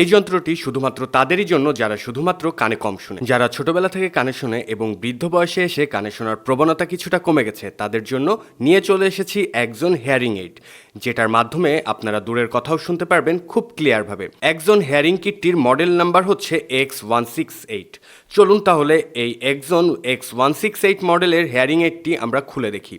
এই যন্ত্রটি শুধুমাত্র তাদেরই জন্য যারা শুধুমাত্র কানে কম শুনে। যারা ছোটবেলা থেকে কানে শুনে এবং বৃদ্ধ বয়সে এসে কানে শোনার প্রবণতা কিছুটা কমে গেছে, তাদের জন্য নিয়ে চলে এসেছি একজন হেয়ারিং এইড যেটার মাধ্যমে আপনারা দূরের কথাও শুনতে পারবেন খুব ক্লিয়ারভাবে একজন হেয়ারিং কিটটির মডেল নাম্বার হচ্ছে এক্স ওয়ান সিক্স এইট চলুন তাহলে এই একজন এক্স ওয়ান সিক্স এইট মডেলের হেয়ারিং এইডটি আমরা খুলে দেখি।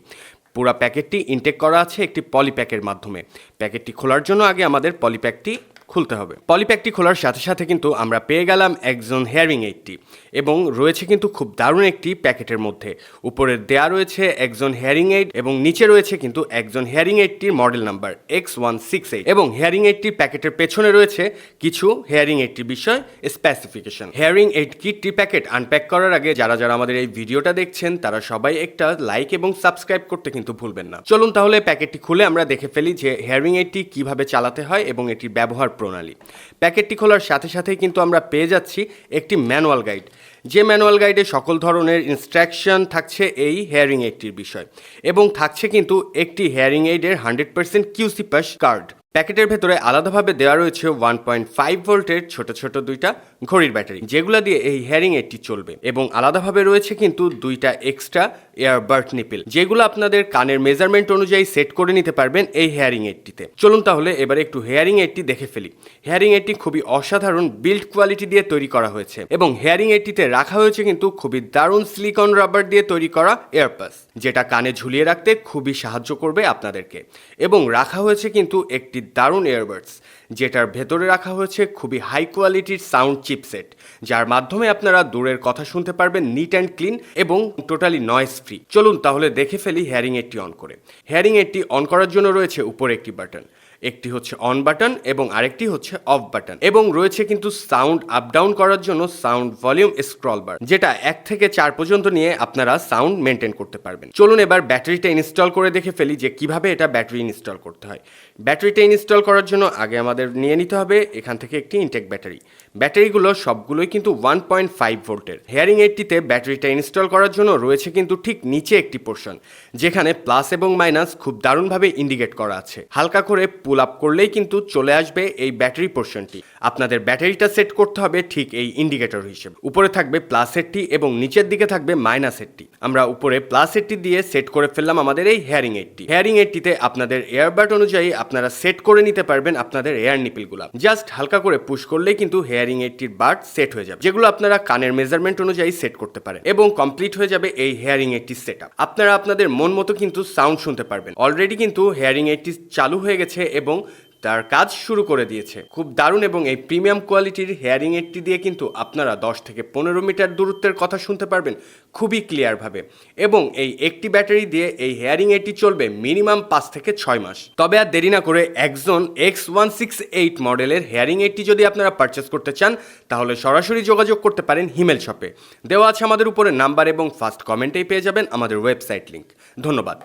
পুরো প্যাকেটটি ইনটেক করা আছে একটি পলিপ্যাকের মাধ্যমে। প্যাকেটটি খোলার জন্য আগে আমাদের পলিপ্যাকটি খুলতে হবে। পলিপ্যাকটি খোলার সাথে সাথে কিন্তু আমরা পেয়ে গেলাম একজন হেয়ারিং এইডটি এবং রয়েছে কিন্তু খুব দারুণ একটি প্যাকেটের মধ্যে। উপরে দেয়া রয়েছে একজন হেয়ারিং এইড এবং নিচে রয়েছে কিন্তু একজন hearing এইডটির model number X one six eight এবং হেয়ারিং এইডটির প্যাকেটের পেছনে রয়েছে কিছু হেয়ারিং এইডটির বিষয় স্পেসিফিকেশন হেয়ারিং এইড কিটটি প্যাকেট আনপ্যাক করার আগে যারা যারা আমাদের এই ভিডিওটা দেখছেন, তারা সবাই একটা লাইক এবং সাবস্ক্রাইব করতে কিন্তু ভুলবেন না। চলুন তাহলে প্যাকেটটি খুলে আমরা দেখে ফেলি যে হেয়ারিং এইডটি কীভাবে চালাতে হয় এবং এটির ব্যবহার প্রণালী। প্যাকেটটি খোলার সাথে সাথেই কিন্তু আমরা পেয়ে যাচ্ছি একটি ম্যানুয়াল গাইড। যে ম্যানুয়াল গাইডে সকল ধরনের ইনস্ট্রাকশন থাকছে এই হেয়ারিং এইডটির বিষয় এবং থাকছে কিন্তু একটি হেয়ারিং এইডের hundred percent QC pass card. প্যাকেটের ভেতরে আলাদাভাবে দেওয়া রয়েছে ওয়ান পয়েন্ট ফাইভ ভোল্টের ছোট ছোট দুইটা ঘড়ির ব্যাটারি। যেগুলো দিয়ে এই হেয়ারিং এইডটি চলবে। এবং আলাদাভাবে রয়েছে কিন্তু দুইটা এক্সট্রা এয়ারবার্ট নিপিল যেগুলো আপনাদের কানের মেজারমেন্ট অনুযায়ী সেট করে নিতে পারবেন এই হেয়ারিং এইডটিতে চলুন তাহলে এবারে একটু হেয়ারিং এইডটি দেখে ফেলি। হেয়ারিং এইডটি খুবই অসাধারণ বিল্ড কোয়ালিটি দিয়ে তৈরি করা হয়েছে এবং হেয়ারিং এইডটিতে রাখা হয়েছে কিন্তু খুবই দারুণ সিলিকন রাবার দিয়ে তৈরি করা এয়ারপাস যেটা কানে ঝুলিয়ে রাখতে খুবই সাহায্য করবে আপনাদেরকে। এবং রাখা হয়েছে কিন্তু একটি দারুণ এয়ারবাডস যেটার ভেতরে রাখা হয়েছে খুবই হাই কোয়ালিটির সাউন্ড চিপসেট যার মাধ্যমে আপনারা দূরের কথা শুনতে পারবেন নিট অ্যান্ড ক্লিন এবং টোটালি নয়েস ফ্রি চলুন তাহলে দেখে ফেলি হ্যারিং এডটি অন করে। হ্যারিং এডটি অন করার জন্য রয়েছে উপরে একটি বাটন একটি হচ্ছে অন বাটন এবং আরেকটি হচ্ছে অফ বাটন এবং রয়েছে কিন্তু সাউন্ড আপ ডাউন করার জন্য সাউন্ড ভলিউম স্ক্রল বার যেটা এক থেকে চার পর্যন্ত নিয়ে আপনারা সাউন্ড মেনটেন করতে পারবেন। চলুন এবার ব্যাটারিটা ইনস্টল করে দেখে ফেলি যে কীভাবে এটা ব্যাটারি ইনস্টল করতে হয়। ব্যাটারিটা ইনস্টল করার জন্য আগে আমাদের নিয়ে নিতে হবে এখান থেকে একটি ইনটেক ব্যাটারি ব্যাটারিগুলো সবগুলোই কিন্তু ওয়ান পয়েন্ট ফাইভ ভোল্টের হেয়ারিং এইটটিতে ব্যাটারিটা ইনস্টল করার জন্য রয়েছে কিন্তু ঠিক নিচে একটি পোর্শন যেখানে প্লাস এবং মাইনাস খুব দারুণভাবে ইন্ডিকেট করা আছে। হালকা করে পুল আপ করলেই কিন্তু চলে আসবে এই ব্যাটারি পোর্শনটি আপনাদের ব্যাটারিটা সেট করতে হবে ঠিক এই ইন্ডিকেটর হিসেবে। উপরে থাকবে প্লাস এরটি এবং নিচের দিকে থাকবে মাইনাস এরটি আমরা উপরে প্লাস এরটি দিয়ে সেট করে ফেললাম আমাদের এই হেয়ারিং এইটটি হেয়ারিং এইটটিতে আপনাদের এয়ারবাড অনুযায়ী আপনারা সেট করে নিতে পারবেন আপনাদের এয়ার নিপিলগুলো জাস্ট হালকা করে পুশ করলেই কিন্তু হেয়ারিং এইটটির বার্ড সেট হয়ে যাবে। যেগুলো আপনারা কানের মেজারমেন্ট অনুযায়ী সেট করতে পারেন এবং কমপ্লিট হয়ে যাবে এই হেয়ারিং এইটটির সেট আপনারা আপনাদের মন মতো কিন্তু সাউন্ড শুনতে পারবেন। অলরেডি কিন্তু হেয়ারিং এইটটি চালু হয়ে গেছে এবং তার কাজ শুরু করে দিয়েছে। খুব দারুণ এবং এই প্রিমিয়াম কোয়ালিটির হেয়ারিং এইটটি দিয়ে কিন্তু আপনারা দশ থেকে পনেরো মিটার দূরত্বের কথা শুনতে পারবেন খুবই ক্লিয়ারভাবে এবং এই একটি ব্যাটারি দিয়ে এই হেয়ারিং এইটটি চলবে মিনিমাম পাঁচ থেকে ছয় মাস। তবে আর দেরি না করে একজন এক্স ওয়ান সিক্স এইট মডেলের হেয়ারিং এইটটি যদি আপনারা পারচেস করতে চান, তাহলে সরাসরি যোগাযোগ করতে পারেন হিমেল শপে। দেওয়া আছে আমাদের উপরে নাম্বার এবং ফার্স্ট কমেন্টেই পেয়ে যাবেন আমাদের ওয়েবসাইট লিঙ্ক ধন্যবাদ।